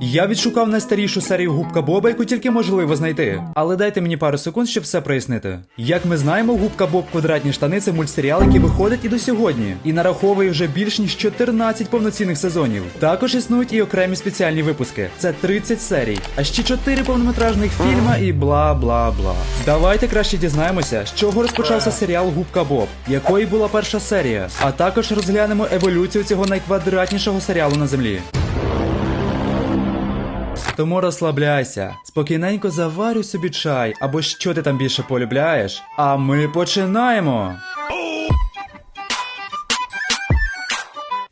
Я відшукав найстарішу серію Губка Боба, яку тільки можливо знайти. Але дайте мені пару секунд, щоб все прояснити. Як ми знаємо, Губка Боб квадратні штани це мультсеріал, який виходить і до сьогодні, і нараховує вже більш ніж 14 повноцінних сезонів. Також існують і окремі спеціальні випуски. Це 30 серій, а ще 4 повнометражних фільма і бла бла бла. Давайте краще дізнаємося, з чого розпочався серіал Губка Боб, якої була перша серія, а також розглянемо еволюцію цього найквадратнішого серіалу на землі. Тому розслабляйся, спокійненько заварюй собі чай або що ти там більше полюбляєш. А ми починаємо.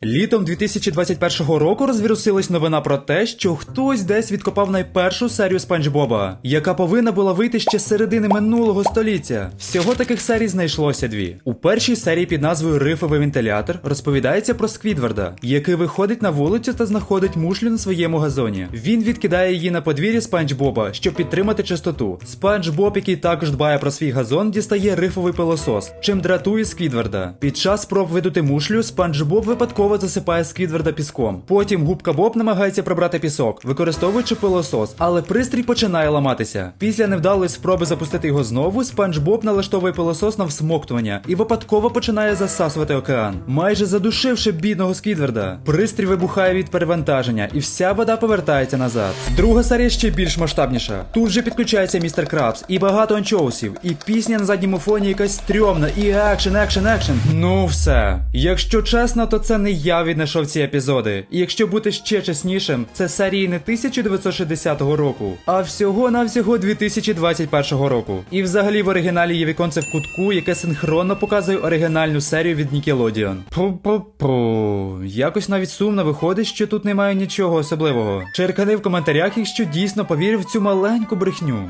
Літом 2021 року розвірусилась новина про те, що хтось десь відкопав найпершу серію Спанч Боба, яка повинна була вийти ще з середини минулого століття. Всього таких серій знайшлося дві. У першій серії під назвою Рифовий вентилятор розповідається про Сквідварда, який виходить на вулицю та знаходить мушлю на своєму газоні. Він відкидає її на подвір'я Спанч Боба, щоб підтримати чистоту. Спанч Боб, який також дбає про свій газон, дістає рифовий пилосос, чим дратує Сквідварда. Під час спроб видути мушлю, Спанч Боб випадково засипає Сквідварда піском. Потім губка Боб намагається прибрати пісок, використовуючи пилосос, але пристрій починає ламатися. Після невдалої спроби запустити його знову, Спанч Боб налаштовує пилосос на всмоктування і випадково починає засасувати океан, майже задушивши бідного Сквідварда. Пристрій вибухає від перевантаження, і вся вода повертається назад. Друга серія ще більш масштабніша. Тут же підключається містер Крабс і багато анчоусів, і пісня на задньому фоні якась стрьомна, і екшен, екшен, екшен. Ну все. Якщо чесно, то це не я віднайшов ці епізоди. І якщо бути ще чеснішим, це серії не 1960 року, а всього навсього 2021 року. І взагалі в оригіналі є віконце в кутку, яке синхронно показує оригінальну серію від Nickelodeon. Пу-пу-пу. Якось навіть сумно виходить, що тут немає нічого особливого. Черкани в коментарях, якщо дійсно повірив в цю маленьку брехню.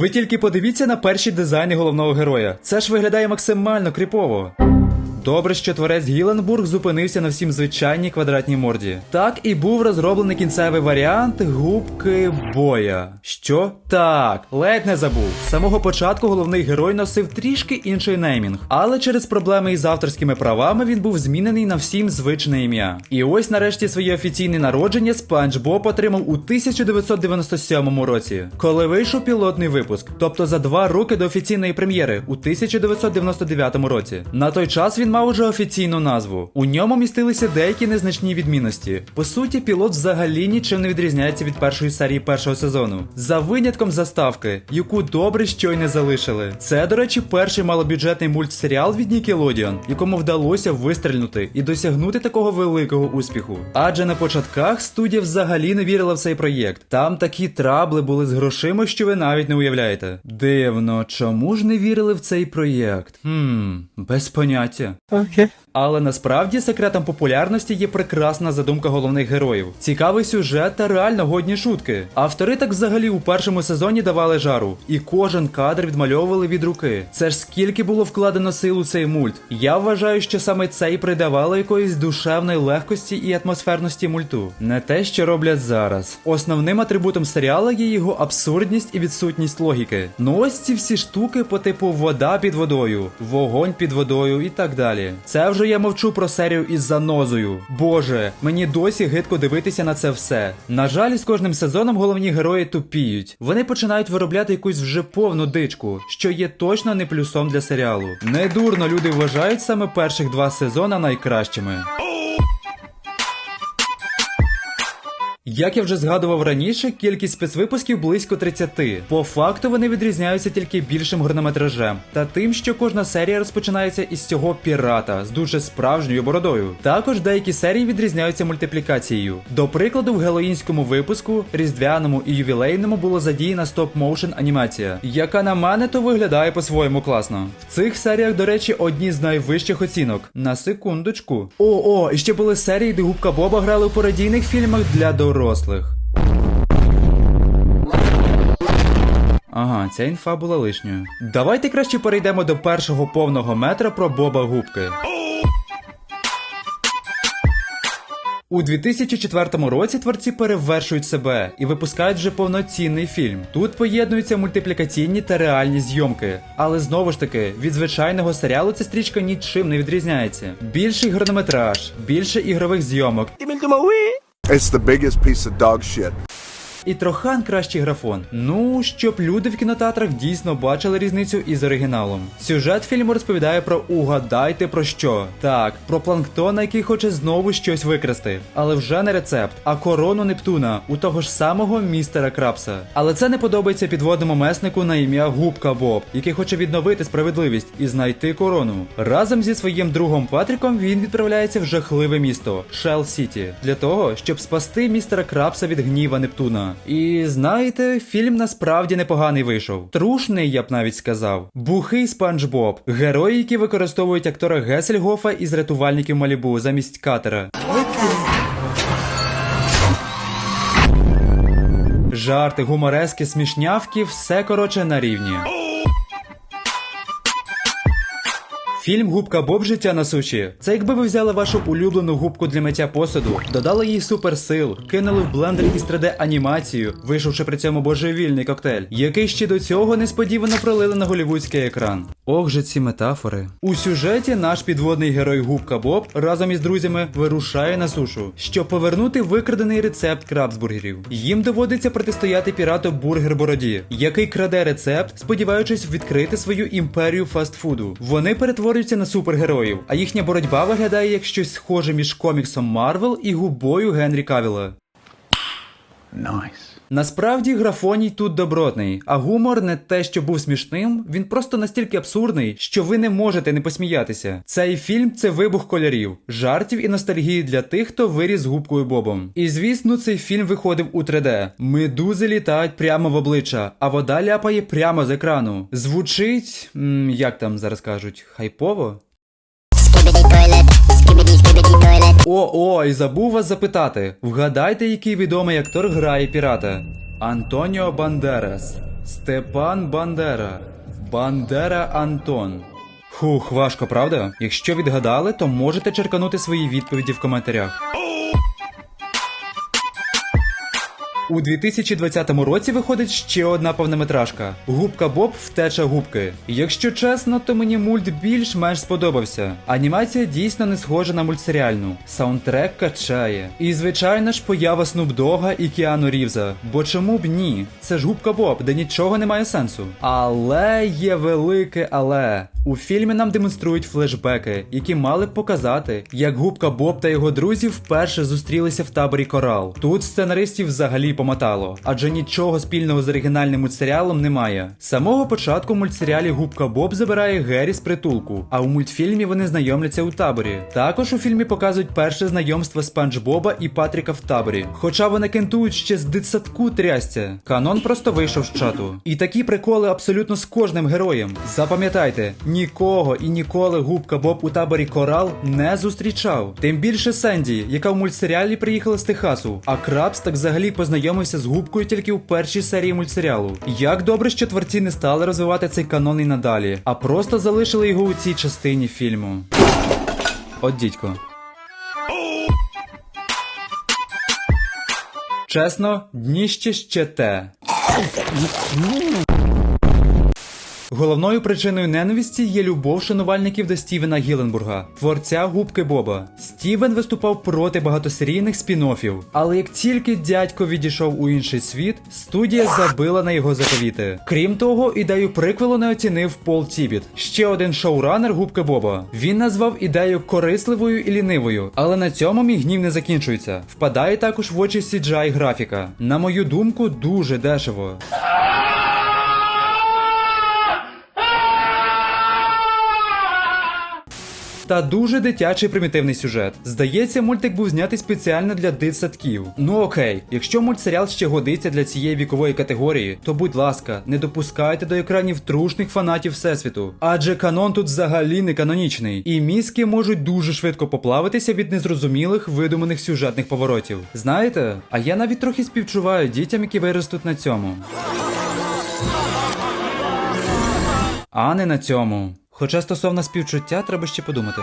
Ви тільки подивіться на перші дизайни головного героя. Це ж виглядає максимально кріпово. Добре, що творець Гіленбург зупинився на всім звичайній квадратній морді. Так і був розроблений кінцевий варіант губки боя. Що? Так, ледь не забув. З самого початку головний герой носив трішки інший неймінг, але через проблеми із авторськими правами він був змінений на всім звичне ім'я. І ось нарешті своє офіційне народження Спанч Боб отримав у 1997 році, коли вийшов пілотний випуск, тобто за два роки до офіційної прем'єри у 1999 році. На той час він мав уже офіційну назву. У ньому містилися деякі незначні відмінності. По суті, пілот взагалі нічим не відрізняється від першої серії першого сезону, за винятком заставки, яку добре що й не залишили. Це, до речі, перший малобюджетний мультсеріал від Nickelodeon, якому вдалося вистрільнути і досягнути такого великого успіху. Адже на початках студія взагалі не вірила в цей проєкт. Там такі трабли були з грошима, що ви навіть не уявляєте. Дивно, чому ж не вірили в цей проєкт? Хм, без поняття. Okay. Але насправді секретом популярності є прекрасна задумка головних героїв, цікавий сюжет та реально годні шутки. Автори так взагалі у першому сезоні давали жару, і кожен кадр відмальовували від руки. Це ж скільки було вкладено сил у цей мульт. Я вважаю, що саме це і придавало якоїсь душевної легкості і атмосферності мульту. Не те, що роблять зараз. Основним атрибутом серіалу є його абсурдність і відсутність логіки. Ну ось ці всі штуки по типу вода під водою, вогонь під водою і так далі. Це вже я мовчу про серію із занозою. Боже, мені досі гидко дивитися на це все. На жаль, з кожним сезоном головні герої тупіють. Вони починають виробляти якусь вже повну дичку, що є точно не плюсом для серіалу. Недурно люди вважають саме перших два сезона найкращими. Як я вже згадував раніше, кількість спецвипусків близько 30. По факту вони відрізняються тільки більшим хронометражем та тим, що кожна серія розпочинається із цього пірата з дуже справжньою бородою. Також деякі серії відрізняються мультиплікацією. До прикладу, в гелоїнському випуску, різдвяному і ювілейному було задіяна стоп-моушен анімація, яка на мене то виглядає по-своєму класно. В цих серіях, до речі, одні з найвищих оцінок. На секундочку. О, о, і ще були серії, де губка Боба грали у пародійних фільмах для дорослих. Ага, ця інфа була лишньою. Давайте краще перейдемо до першого повного метра про Боба Губки. У 2004 році творці перевершують себе і випускають вже повноцінний фільм. Тут поєднуються мультиплікаційні та реальні зйомки. Але знову ж таки, від звичайного серіалу ця стрічка нічим не відрізняється. Більший хронометраж, більше ігрових зйомок It's the biggest piece of dog shit. І трохан кращий графон. Ну, щоб люди в кінотеатрах дійсно бачили різницю із оригіналом. Сюжет фільму розповідає про угадайте про що. Так, про планктона, який хоче знову щось викрасти. Але вже не рецепт, а корону Нептуна у того ж самого містера Крабса. Але це не подобається підводному меснику на ім'я Губка Боб, який хоче відновити справедливість і знайти корону. Разом зі своїм другом Патріком він відправляється в жахливе місто Шел Сіті для того, щоб спасти містера Крабса від гніва Нептуна. І знаєте, фільм насправді непоганий вийшов. Трушний, я б навіть сказав. Бухий Спанч Боб. Герої, які використовують актора Гесельгофа із рятувальників Малібу замість катера. Жарти, гуморески, смішнявки, все коротше на рівні. Фільм Губка Боб життя на суші. Це якби ви взяли вашу улюблену губку для миття посуду, додали їй суперсил, кинули в блендер із 3D анімацію, вийшовши при цьому божевільний коктейль, який ще до цього несподівано пролили на голівудський екран. Ох же ці метафори. У сюжеті наш підводний герой Губка Боб разом із друзями вирушає на сушу, щоб повернути викрадений рецепт крабсбургерів. Їм доводиться протистояти пірату Бургер Бороді, який краде рецепт, сподіваючись відкрити свою імперію фастфуду. Вони перетворюються на супергероїв, а їхня боротьба виглядає як щось схоже між коміксом Марвел і губою Генрі Кавіла. Насправді графоній тут добротний, а гумор не те, що був смішним, він просто настільки абсурдний, що ви не можете не посміятися. Цей фільм це вибух кольорів, жартів і ностальгії для тих, хто виріс губкою Бобом. І звісно, цей фільм виходив у 3D. Медузи літають прямо в обличчя, а вода ляпає прямо з екрану. Звучить, м, як там зараз кажуть, хайпово? Skibbity toilet, skibbity skibbity toilet. О, о, і забув вас запитати. Вгадайте, який відомий актор грає пірата? Антоніо Бандерас, Степан Бандера, Бандера Антон. Хух, важко, правда? Якщо відгадали, то можете черканути свої відповіді в коментарях. У 2020 році виходить ще одна повнометражка Губка Боб втеча губки. Якщо чесно, то мені мульт більш-менш сподобався. Анімація дійсно не схожа на мультсеріальну. Саундтрек качає. І звичайно ж поява Снуп Дога і Кіану Рівза. Бо чому б ні? Це ж губка Боб, де нічого немає сенсу. Але є велике але. У фільмі нам демонструють флешбеки, які мали б показати, як губка Боб та його друзі вперше зустрілися в таборі Корал. Тут сценаристів взагалі помотало, адже нічого спільного з оригінальним мультсеріалом немає. З самого початку в мультсеріалі Губка Боб забирає Гері з притулку, а у мультфільмі вони знайомляться у таборі. Також у фільмі показують перше знайомство Спанч Боба і Патріка в таборі. Хоча вони кентують ще з дитсадку трясця. Канон просто вийшов з чату. І такі приколи абсолютно з кожним героєм. Запам'ятайте, нікого і ніколи губка Боб у таборі Корал не зустрічав. Тим більше Сенді, яка в мультсеріалі приїхала з Техасу, а Крабс так взагалі познайомився з губкою тільки у першій серії мультсеріалу. Як добре, що творці не стали розвивати цей канон і надалі, а просто залишили його у цій частині фільму. От дідько. Чесно, дніще ще те. Головною причиною ненависті є любов шанувальників до Стівена Гіленбурга, творця губки Боба. Стівен виступав проти багатосерійних спін-оффів, але як тільки дядько відійшов у інший світ, студія забила на його заповіти. Крім того, ідею приквелу не оцінив Пол Тібіт, ще один шоуранер губки Боба. Він назвав ідею корисливою і лінивою, але на цьому мій гнів не закінчується. Впадає також в очі CGI графіка. На мою думку, дуже дешево. Та дуже дитячий примітивний сюжет. Здається, мультик був знятий спеціально для дитсадків. Ну окей, якщо мультсеріал ще годиться для цієї вікової категорії, то будь ласка, не допускайте до екранів трушних фанатів всесвіту. Адже канон тут взагалі не канонічний, і мізки можуть дуже швидко поплавитися від незрозумілих видуманих сюжетних поворотів. Знаєте, а я навіть трохи співчуваю дітям, які виростуть на цьому. А не на цьому. Хоча стосовно співчуття треба ще подумати.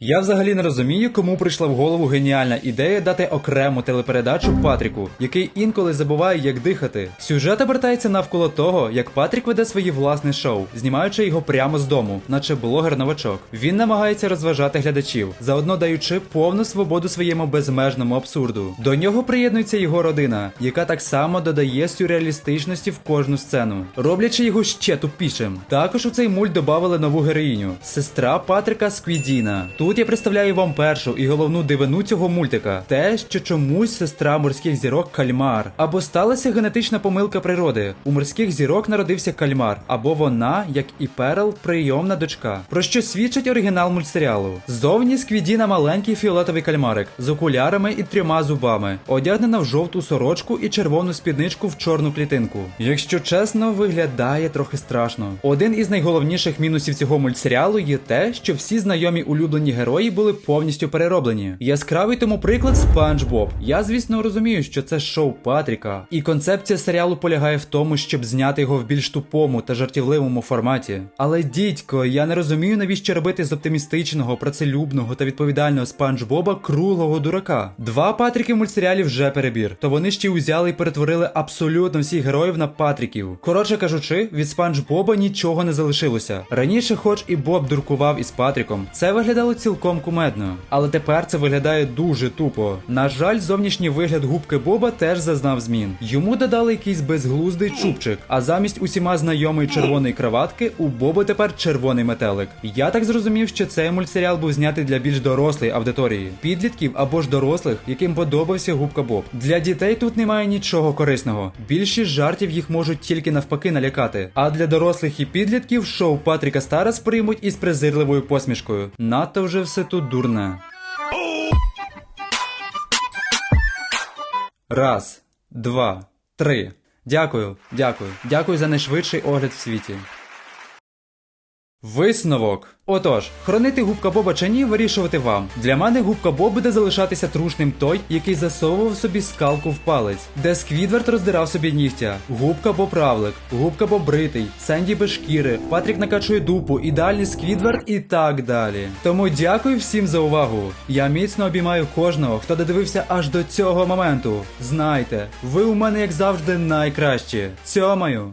Я взагалі не розумію, кому прийшла в голову геніальна ідея дати окрему телепередачу Патріку, який інколи забуває, як дихати. Сюжет обертається навколо того, як Патрік веде своє власне шоу, знімаючи його прямо з дому, наче блогер-новачок. Він намагається розважати глядачів, заодно даючи повну свободу своєму безмежному абсурду. До нього приєднується його родина, яка так само додає сюрреалістичності в кожну сцену, роблячи його ще тупішим. Також у цей мульт додали нову героїню сестра Патрика Сквідіна. Тут я представляю вам першу і головну дивину цього мультика: те, що чомусь сестра морських зірок кальмар. Або сталася генетична помилка природи. У морських зірок народився кальмар, або вона, як і Перл, прийомна дочка. Про що свідчить оригінал мультсеріалу. Зовні Сквідіна маленький фіолетовий кальмарик з окулярами і трьома зубами, одягнена в жовту сорочку і червону спідничку в чорну клітинку. Якщо чесно, виглядає трохи страшно. Один із найголовніших мінусів цього мультсеріалу є те, що всі знайомі улюблені герої були повністю перероблені. Яскравий тому приклад Спанч Боб. Я, звісно, розумію, що це шоу Патріка, і концепція серіалу полягає в тому, щоб зняти його в більш тупому та жартівливому форматі. Але дідько, я не розумію, навіщо робити з оптимістичного, працелюбного та відповідального Спанч Боба круглого дурака. Два Патріки в мультсеріалі вже перебір, то вони ще узяли і перетворили абсолютно всіх героїв на Патріків. Коротше кажучи, від Спанч Боба нічого не залишилося. Раніше, хоч і Боб дуркував із Патріком, це виглядало цілком кумедно. Але тепер це виглядає дуже тупо. На жаль, зовнішній вигляд губки Боба теж зазнав змін. Йому додали якийсь безглуздий чубчик, а замість усіма знайомої червоної краватки у Боба тепер червоний метелик. Я так зрозумів, що цей мультсеріал був знятий для більш дорослої аудиторії, підлітків або ж дорослих, яким подобався губка Боб. Для дітей тут немає нічого корисного. Більшість жартів їх можуть тільки навпаки налякати. А для дорослих і підлітків шоу Патріка Стара сприймуть із презирливою посмішкою. Надто вже все тут дурне. Раз, два, три. Дякую, дякую, дякую за найшвидший огляд в світі. Висновок. Отож, хронити губка Боба чи ні, вирішувати вам. Для мене губка Боб буде залишатися трушним той, який засовував собі скалку в палець, де Сквідвард роздирав собі нігтя, губка Боб равлик, губка Боб бритий, Сенді без шкіри, Патрік накачує дупу, ідеальний Сквідвард і так далі. Тому дякую всім за увагу. Я міцно обіймаю кожного, хто додивився аж до цього моменту. Знайте, ви у мене як завжди найкращі. Цьомаю!